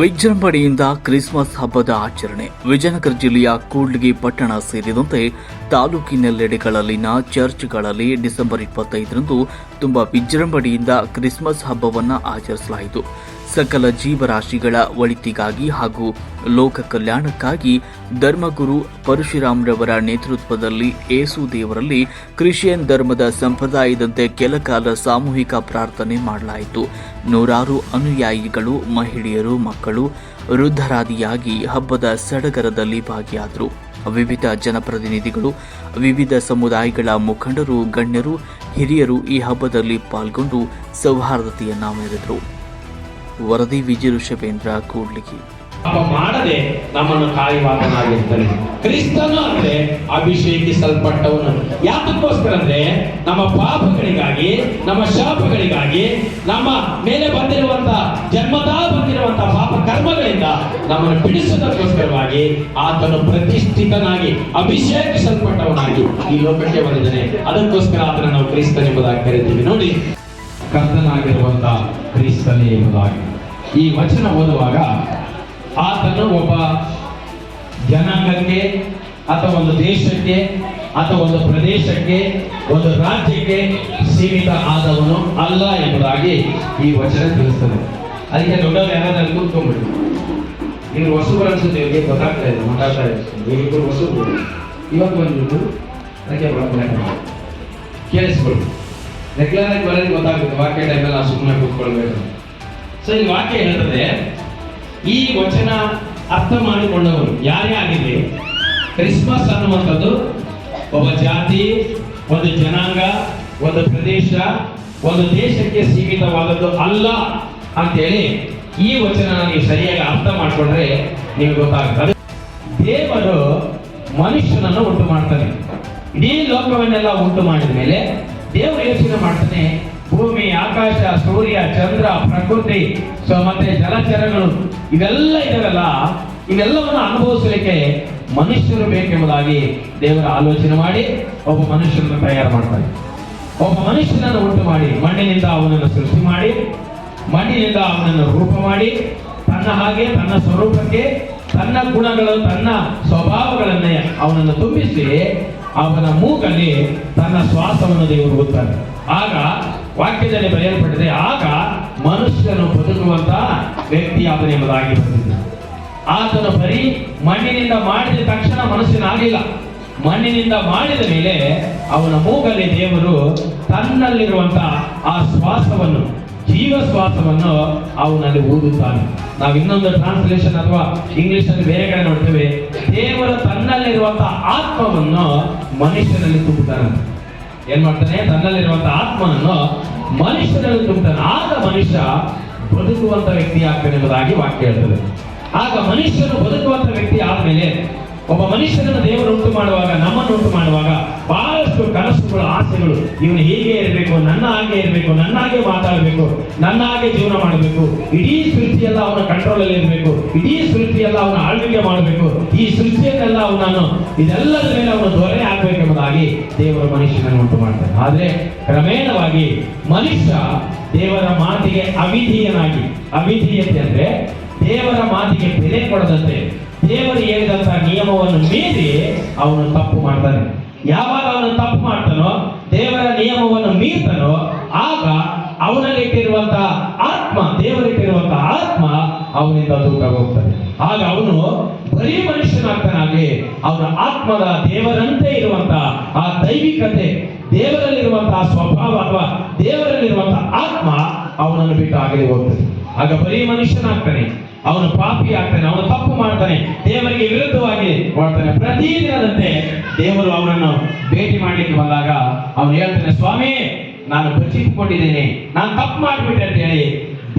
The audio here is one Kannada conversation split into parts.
ವಿಜೃಂಭಣೆಯಿಂದ ಕ್ರಿಸ್ಮಸ್ ಹಬ್ಬದ ಆಚರಣೆ. ವಿಜಯನಗರ ಜಿಲ್ಲೆಯ ಕೂಡ್ಲಿಗಿ ಪಟ್ಟಣ ಸೇರಿದಂತೆ ತಾಲೂಕಿನೆಲ್ಲೆಡೆಗಳಲ್ಲಿನ ಚರ್ಚ್ಗಳಲ್ಲಿ ಡಿಸೆಂಬರ್ ಇಪ್ಪತ್ತೈದರಂದು ತುಂಬಾ ವಿಜೃಂಭಣೆಯಿಂದ ಕ್ರಿಸ್ಮಸ್ ಹಬ್ಬವನ್ನು ಆಚರಿಸಲಾಯಿತು. ಸಕಲ ಜೀವರಾಶಿಗಳ ಒಳಿತಿಗಾಗಿ ಹಾಗೂ ಲೋಕ ಕಲ್ಯಾಣಕ್ಕಾಗಿ ಧರ್ಮಗುರು ಪರಶುರಾಮ್ರವರ ನೇತೃತ್ವದಲ್ಲಿ ಏಸು ದೇವರಲ್ಲಿ ಕ್ರಿಶ್ಚಿಯನ್ ಧರ್ಮದ ಸಂಪ್ರದಾಯದಂತೆ ಕೆಲಕಾಲ ಸಾಮೂಹಿಕ ಪ್ರಾರ್ಥನೆ ಮಾಡಲಾಯಿತು. ನೂರಾರು ಅನುಯಾಯಿಗಳು, ಮಹಿಳೆಯರು, ಮಕ್ಕಳು ವೃದ್ಧರಾದಿಯಾಗಿ ಹಬ್ಬದ ಸಡಗರದಲ್ಲಿ ಭಾಗಿಯಾದರು. ವಿವಿಧ ಜನಪ್ರತಿನಿಧಿಗಳು, ವಿವಿಧ ಸಮುದಾಯಗಳ ಮುಖಂಡರು, ಗಣ್ಯರು, ಹಿರಿಯರು ಈ ಹಬ್ಬದಲ್ಲಿ ಪಾಲ್ಗೊಂಡು ಸೌಹಾರ್ದತೆಯನ್ನ ಮೆರೆದರು. ವರದಿ ವಿಜಯ ಋಷಭೇಂದ್ರ ಕೂಡ್ಲಿಗಿ ಪಾಪ ಮಾಡದೆ ನಮ್ಮನ್ನು ತಾಯಿವಾದನಾಗಿರ್ತಾನೆ ಕ್ರಿಸ್ತನು ಅಂದ್ರೆ ಅಭಿಷೇಕಿಸಲ್ಪಟ್ಟವನು. ಯಾತಕ್ಕೋಸ್ಕರ ಅಂದ್ರೆ ನಮ್ಮ ಪಾಪಗಳಿಗಾಗಿ ನಮ್ಮ ಶಾಪಗಳಿಗಾಗಿ ನಮ್ಮ ಮೇಲೆ ಬಂದಿರುವಂತ ಜನ್ಮದಾ ಬಂದಿರುವಂತ ಪಾಪ ಕರ್ಮಗಳಿಂದ ನಮ್ಮನ್ನು ಬಿಡಿಸುವುದಕ್ಕೋಸ್ಕರವಾಗಿ ಆತನು ಪ್ರತಿಷ್ಠಿತನಾಗಿ ಅಭಿಷೇಕಿಸಲ್ಪಟ್ಟವನಾಗಿ ಈ ಲೋಕಕ್ಕೆ ಬಂದಿದ್ದಾನೆ. ಅದಕ್ಕೋಸ್ಕರ ಆತನ ನಾವು ಕ್ರಿಸ್ತನೆಂಬುದಾಗಿ ಕರಿತೀವಿ ನೋಡಿ. ಕರ್ತನಾಗಿರುವಂತ ಕ್ರಿಸ್ತನೇ ಎಂಬುದಾಗಿ. ಈ ವಚನ ಓದುವಾಗ ಆತನು ಒಬ್ಬ ಜನಾಂಗಕ್ಕೆ ಅಥವಾ ಒಂದು ದೇಶಕ್ಕೆ ಅಥವಾ ಒಂದು ಪ್ರದೇಶಕ್ಕೆ, ಒಂದು ರಾಜ್ಯಕ್ಕೆ ಸೀಮಿತ ಆದವನು ಅಲ್ಲ ಎಂಬುದಾಗಿ ಈ ವಚನ ತಿಳಿಸ್ತದೆ. ಅದಕ್ಕೆ ದೊಡ್ಡವರು ಯಾರಾದ್ರೂ ಕೂತ್ಕೊಂಡ್ಬಿಟ್ಟು ನೀವು ಹೊಸಬರು ಅನ್ಸುತ್ತೆ, ಇವರಿಗೆ ಗೊತ್ತಾಗ್ತಾ ಇದೆ ಮಾತಾಡ್ತಾ ಇದೆ ಇವರಿಬ್ಬರು ಹೊಸಬರು. ಇವತ್ತು ಬಂದ್ಬಿಟ್ಟು ಅದಕ್ಕೆ ಕೇಳಿಸ್ಕೊಳ್ಳಿ ರೆಗ್ಯುಲರ್ ಆಗಿ ಬರೋದು ಗೊತ್ತಾಗುತ್ತೆ, ವಾಕ್ಯ ಟೈಮಲ್ಲಿ ನಾವು ಸುಮ್ಮನೆ ಕೂತ್ಕೊಳ್ಬೇಕು ಸೊ ಈ ವಾಕ್ಯ ಹೇಳ್ತದೆ ಈ ವಚನ ಅರ್ಥ ಮಾಡಿಕೊಂಡವರು ಯಾರೇ ಆಗಿದೆ ಕ್ರಿಸ್ಮಸ್ ಅನ್ನುವಂಥದ್ದು ಒಬ್ಬ ಜಾತಿ, ಒಂದು ಜನಾಂಗ, ಒಂದು ಪ್ರದೇಶ, ಒಂದು ದೇಶಕ್ಕೆ ಸೀಮಿತವಾದದ್ದು ಅಲ್ಲ ಅಂತೇಳಿ ಈ ವಚನ ನೀವು ಸರಿಯಾಗಿ ಅರ್ಥ ಮಾಡಿಕೊಂಡ್ರೆ ನಿಮ್ಗೆ ಗೊತ್ತಾಗ್ತದೆ ದೇವರು ಮನುಷ್ಯನನ್ನು ಉಂಟು ಮಾಡ್ತಾನೆ ಇಡೀ ಲೋಕವನ್ನೆಲ್ಲ ಉಂಟು ಮಾಡಿದ ಮೇಲೆ ದೇವರು ಯೋಚನೆ ಮಾಡ್ತಾನೆ ಭೂಮಿ, ಆಕಾಶ, ಸೂರ್ಯ, ಚಂದ್ರ, ಪ್ರಕೃತಿ, ಸೊ ಮತ್ತೆ ಜಲಚರಗಳು, ಇವೆಲ್ಲ ಇದಾವಲ್ಲ ಇವೆಲ್ಲವನ್ನು ಅನುಭವಿಸಲಿಕ್ಕೆ ಮನುಷ್ಯರು ಬೇಕೆಂಬುದಾಗಿ ದೇವರ ಆಲೋಚನೆ ಮಾಡಿ, ಒಬ್ಬ ಮನುಷ್ಯನನ್ನು ತಯಾರು ಮಾಡ್ತಾರೆ. ಒಬ್ಬ ಮನುಷ್ಯನನ್ನು ಉಂಟು ಮಾಡಿ, ಮಣ್ಣಿನಿಂದ ಅವನನ್ನು ಸೃಷ್ಟಿ ಮಾಡಿ, ಮಣ್ಣಿನಿಂದ ಅವನನ್ನು ರೂಪ ಮಾಡಿ, ತನ್ನ ಹಾಗೆ, ತನ್ನ ಸ್ವರೂಪಕ್ಕೆ, ತನ್ನ ಗುಣಗಳು, ತನ್ನ ಸ್ವಭಾವಗಳನ್ನೇ ಅವನನ್ನು ತುಂಬಿಸಿ, ಅವನ ಮೂಗಲ್ಲಿ ತನ್ನ ಶ್ವಾಸವನ್ನು ದೇವರು ಊದ್ತಾರೆ. ಆಗ ವಾಕ್ಯದಲ್ಲಿ ಬರೆಯಲ್ಪಟ್ಟಿದೆ, ಆಗ ಮನುಷ್ಯನು ಬದುಕುವಂತ ವ್ಯಕ್ತಿ ಅವನೆಂಬುದಾಗಿ ಬಂದಿದ್ದ ಆತನು ಬರೀ ಮಣ್ಣಿನಿಂದ ಮಾಡಿದ ತಕ್ಷಣ ಮನಸ್ಸಿನಾಗಿಲ್ಲ ಮಣ್ಣಿನಿಂದ ಮಾಡಿದ ಮೇಲೆ ಅವನ ಮೂಗಲ್ಲಿ ದೇವರು ತನ್ನಲ್ಲಿರುವಂತ ಆ ಶ್ವಾಸವನ್ನು, ಜೀವ ಶ್ವಾಸವನ್ನು ಅವನಲ್ಲಿ ಊದುತ್ತಾನೆ. ನಾವು ಇನ್ನೊಂದು ಟ್ರಾನ್ಸ್ಲೇಷನ್ ಅಥವಾ ಇಂಗ್ಲಿಷ್ ಅಲ್ಲಿ ಬೇರೆ ಕಡೆ ನೋಡ್ತೇವೆ, ದೇವರು ತನ್ನಲ್ಲಿರುವಂತಹ ಆತ್ಮವನ್ನು ಮನುಷ್ಯನಲ್ಲಿ ತುಂಬುತ್ತಾನೆ ಏನ್ ಮಾಡ್ತಾನೆ? ತನ್ನಲ್ಲಿರುವಂತಹ ಆತ್ಮನನ್ನು ಮನುಷ್ಯನಲ್ಲಿ ತುಂಬುತ್ತಾನೆ ಆಗ ಮನುಷ್ಯ ಬದುಕುವಂತ ವ್ಯಕ್ತಿ ಆಗ್ತಾನೆ ಎಂಬುದಾಗಿ ವಾಕ್ಯ ಹೇಳ್ತದೆ. ಆಗ ಮನುಷ್ಯನು ಬದುಕುವಂತ ವ್ಯಕ್ತಿ ಆದ್ಮೇಲೆ ಒಬ್ಬ ಮನುಷ್ಯನನ್ನು ದೇವರು ಉಂಟು ಮಾಡುವಾಗ, ನಮ್ಮನ್ನು ಉಂಟು ಮಾಡುವಾಗ ಬಹಳಷ್ಟು ಕನಸುಗಳು ಆಸೆಗಳು ಇವನು ಹೀಗೆ ಇರಬೇಕು, ನನ್ನ ಹಾಗೆ ಇರಬೇಕು, ನನ್ನ ಹಾಗೆ ಮಾತಾಡಬೇಕು, ನನ್ನ ಹಾಗೆ ಜೀವನ ಮಾಡಬೇಕು. ಇಡೀ ಸೃಷ್ಟಿಯೆಲ್ಲ ಅವನ ಕಂಟ್ರೋಲ್ ಅಲ್ಲಿ ಇರಬೇಕು. ಇಡೀ ಸೃಷ್ಟಿಯೆಲ್ಲ ಅವನ ಆಳ್ವಿಕೆ ಮಾಡಬೇಕು. ಈ ಸೃಷ್ಟಿಯನ್ನೆಲ್ಲ ಅವನನ್ನು ಇದೆಲ್ಲದ ಮೇಲೆ ಅವನ ದೊರೆ ಆಗಬೇಕೆಂಬುದಾಗಿ ದೇವರು ಮನುಷ್ಯನನ್ನು ಉಂಟು ಮಾಡ್ತಾನೆ ಆದ್ರೆ ಕ್ರಮೇಣವಾಗಿ ಮನುಷ್ಯ ದೇವರ ಮಾತಿಗೆ ಅವಿಧೀಯನಾಗಿ, ಅವಿಧೀಯತೆ ಅಂದ್ರೆ ದೇವರ ಮಾತಿಗೆ ಬೆಲೆ ಕೊಡದಂತೆ, ದೇವರು ಹೇಳಿದಂತಹ ನಿಯಮವನ್ನು ಮೀರಿ ಅವನು ತಪ್ಪು ಮಾಡ್ತಾನೆ. ಯಾವಾಗ ಅವನು ತಪ್ಪು ಮಾಡ್ತಾನೋ, ದೇವರ ನಿಯಮವನ್ನು ಮೀರ್ತಾನೋ, ಆಗ ಅವನಲ್ಲಿಟ್ಟಿರುವಂತಹ ಆತ್ಮ ದೇವರಿಟ್ಟಿರುವಂತಹ ಆತ್ಮ ಅವನಿಂದ ದೂರ ಹೋಗ್ತಾನೆ. ಆಗ ಅವನು ಬರೀ ಮನುಷ್ಯನಾಗ್ತಾನಾಗಿ ಅವನ ಆತ್ಮದ ದೇವರಂತೆ ಇರುವಂತಹ ಆ ದೈವಿಕತೆ, ದೇವರಲ್ಲಿರುವಂತಹ ಸ್ವಭಾವ ಅಥವಾ ದೇವರಲ್ಲಿರುವಂತಹ ಆತ್ಮ ಅವನನ್ನು ಬಿಟ್ಟು ಆಗಲಿ ಹೋಗ್ತದೆ ಆಗ ಬರೀ ಮನುಷ್ಯನಾಗ್ತಾನೆ, ಅವನು ಪಾಪಿ ಆಗ್ತಾನೆ ಅವನು ತಪ್ಪು ಮಾಡ್ತಾನೆ ಮಾಡ್ತಾನೆ ಪ್ರತಿದಿನದಂತೆ ದೇವರು ಅವನನ್ನು ಭೇಟಿ ಮಾಡಲಿಕ್ಕೆ ಬಂದಾಗ ಅವನು ಹೇಳ್ತಾನೆ, ಸ್ವಾಮಿ, ನಾನು ಬಚ್ಚಿಟ್ಟುಕೊಂಡಿದ್ದೇನೆ. ನಾನು ತಪ್ಪು ಮಾಡಿಬಿಟ್ಟೆ ಅಂತ ಹೇಳಿ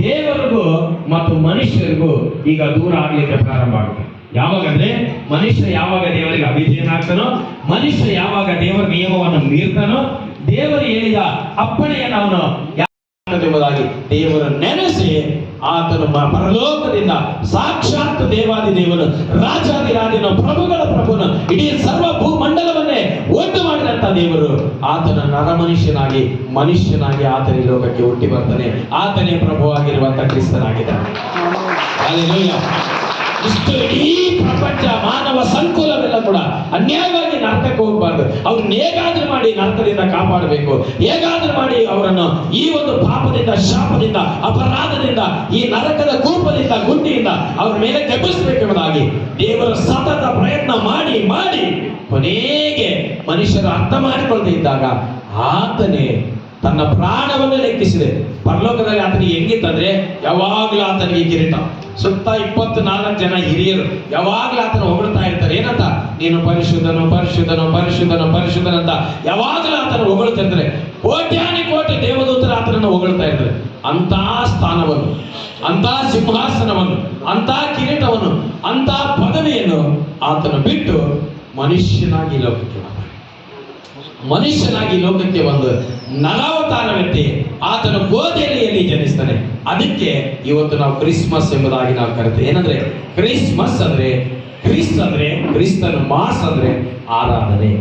ದೇವರಿಗೂ ಮತ್ತು ಮನುಷ್ಯರಿಗೂ ಈಗ ದೂರ ಆಗ್ಲಿಕ್ಕೆ ಪ್ರಾರಂಭ ಆಗುತ್ತೆ. ಯಾವಾಗಂದ್ರೆ ಮನುಷ್ಯ ಯಾವಾಗ ದೇವರಿಗೆ ಅಭಿಧೇಯನಾಗ್ತಾನೋ ಮನುಷ್ಯ ಯಾವಾಗ ದೇವರ ನಿಯಮವನ್ನು ಮೀರ್ತಾನೋ, ದೇವರು ಹೇಳಿದ ಅಪ್ಪಣೆಯನ್ನು ಅವನು ಎಂಬುದಾಗಿ ದೇವರ ನೆನೆಸಿ ಆತನು ಪರಲೋಕದಿಂದ ಸಾಕ್ಷಾತ್ ದೇವಾದಿ ದೇವನು ರಾಜಾದಿರಾಜನ ಪ್ರಭುಗಳ ಪ್ರಭುನ ಇಡೀ ಸರ್ವ ಭೂಮಂಡಲವನ್ನೇ ಒಟ್ಟು ಮಾಡಿದಂತ ದೇವರು. ಆತನ ನರಮನುಷ್ಯನಾಗಿ ಮನುಷ್ಯನಾಗಿ ಆತನ ಲೋಕಕ್ಕೆ ಹುಟ್ಟಿ ಬರ್ತಾನೆ. ಆತನೇ ಪ್ರಭುವಾಗಿರುವಂತ ಕ್ರಿಸ್ತನಾಗಿದ್ದಾನೆ. ಇಷ್ಟು ಇಡೀ ಪ್ರಪಂಚ ಮಾನವ ಸಂಕುಲವೆಲ್ಲ ಕೂಡ ಅನ್ಯಾಯವಾಗಿ ನರಕಕ್ಕೆ ಹೋಗಬಾರ್ದು. ಅವ್ರನ್ನ ಹೇಗಾದ್ರೂ ಮಾಡಿ ನರಕದಿಂದ ಕಾಪಾಡಬೇಕು. ಹೇಗಾದ್ರೂ ಮಾಡಿ ಅವರನ್ನು ಈ ಒಂದು ಪಾಪದಿಂದ, ಶಾಪದಿಂದ, ಅಪರಾಧದಿಂದ, ಈ ನರಕದ ಕೂಪದಿಂದ, ಗುಂಡಿಯಿಂದ ಅವ್ರ ಮೇಲೆ ತೆಪ್ಪಿಸಬೇಕೆಂಬುದಾಗಿ ದೇವರ ಸತತ ಪ್ರಯತ್ನ ಮಾಡಿ ಮಾಡಿ. ಕೊನೆಗೆ ಮನುಷ್ಯರು ಅರ್ಥ ಮಾಡಿಕೊಳ್ಳದೆ ಇದ್ದಾಗ ಆತನೇ ತನ್ನ ಪ್ರಾಣವನ್ನು ಲೆಕ್ಕಿಸಿದೆ. ಪರಲೋಕದಲ್ಲಿ ಆತನಿಗೆ ಹೆಂಗಿತ್ತಂದ್ರೆ ಯಾವಾಗಲೂ ಆತನಿಗೆ ಕಿರೀಟ. ಸುತ್ತ ಇಪ್ಪತ್ನಾಲ್ಕು ಜನ ಹಿರಿಯರು ಯಾವಾಗಲೂ ಆತನ ಹೊಗಳ್ತಾ ಇರ್ತಾರೆ. ಏನಂತ? ನೀನು ಪರಿಶುದ್ಧನು ಪರಿಶುದ್ಧನು ಪರಿಶುದ್ಧನು ಪರಿಶುದ್ಧನಂತ ಯಾವಾಗಲೂ ಆತನ ಹೊಗಳ್ತಾ ಇರ್ತಾರೆ. ಕೋಟ್ಯಾನಿ ಕೋಟಿ ದೇವದೂತರು ಆತನನ್ನು ಹೊಗಳ್ತಾ ಇರ್ತಾರೆ. ಅಂತ ಸ್ಥಾನವನ್ನು ಅಂತ ಸಿಂಹಾಸನವನ್ನು ಅಂತ ಕಿರೀಟವನ್ನು ಅಂತ ಪದವಿಯನ್ನು ಆತನು ಬಿಟ್ಟು ಮನುಷ್ಯನಾಗಿ ಲೋಕಕ್ಕೆ ಬಂದ ಮನುಷ್ಯನಾಗಿ ಲೋಕಕ್ಕೆ ಒಂದು ವ್ಯಕ್ತಿ ಆತನ ಗೋದೆಲೆಯಲ್ಲಿ ಜನಿಸ್ತಾನೆ? ಅದಕ್ಕೆ ಇವತ್ತು ನಾವು ಕ್ರಿಸ್ಮಸ್ ಎಂಬುದಾಗಿ ನಾವು ಕರಿತೇವೆ ಏನಂದ್ರೆ ಕ್ರಿಸ್ಮಸ್ ಅಂದ್ರೆ ಕ್ರಿಸ್ ಅಂದ್ರೆ ಕ್ರಿಸ್ತನ ಮಾಸ್ ಅಂದ್ರೆ ಆರಾಧನೆ.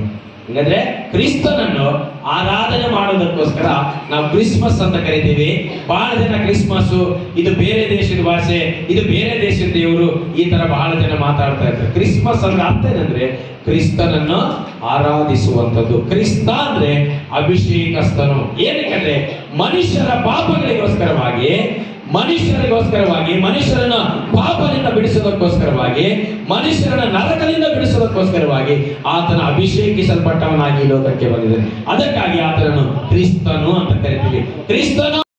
ಹಂಗಂದ್ರೆ ಕ್ರಿಸ್ತನನ್ನು ಆರಾಧನೆ ಮಾಡೋದಕ್ಕೋಸ್ಕರ ನಾವು ಕ್ರಿಸ್ಮಸ್ ಅಂತ ಕರಿತೀವಿ. ಬಹಳ ಜನ ಕ್ರಿಸ್ಮಸ್ ಇದು ಬೇರೆ ದೇಶದ ಭಾಷೆ, ಇದು ಬೇರೆ ದೇಶದ ದೇವರು ಈ ತರ ಬಹಳ ಜನ ಮಾತಾಡ್ತಾ ಇರ್ತಾರೆ. ಕ್ರಿಸ್ಮಸ್ ಅಂದ್ರೆ ಅರ್ಥ ಏನಂದ್ರೆ ಕ್ರಿಸ್ತನನ್ನು ಆರಾಧಿಸುವಂಥದ್ದು. ಕ್ರಿಸ್ತ ಅಂದ್ರೆ ಅಭಿಷೇಕಸ್ತನು ಏನಕ್ಕೆ ಮನುಷ್ಯರ ಪಾಪಗಳಿಗೋಸ್ಕರವಾಗಿ, ಮನುಷ್ಯರಿಗೋಸ್ಕರವಾಗಿ, ಮನುಷ್ಯರನ್ನ ಪಾಪದಿಂದ ಬಿಡಿಸೋದಕ್ಕೋಸ್ಕರವಾಗಿ, ಮನುಷ್ಯರನ್ನ ನರಕದಿಂದ ಬಿಡಿಸೋದಕ್ಕೋಸ್ಕರವಾಗಿ ಆತನ ಅಭಿಷೇಕಿಸಲ್ಪಟ್ಟವನಾಗಿ ಇರೋದಕ್ಕೆ ಬಂದಿದ್ದಾನೆ. ಅದಕ್ಕಾಗಿ ಆತನನ್ನು ಕ್ರಿಸ್ತನು ಅಂತ ಕರಿತೀವಿ. ಕ್ರಿಸ್ತನು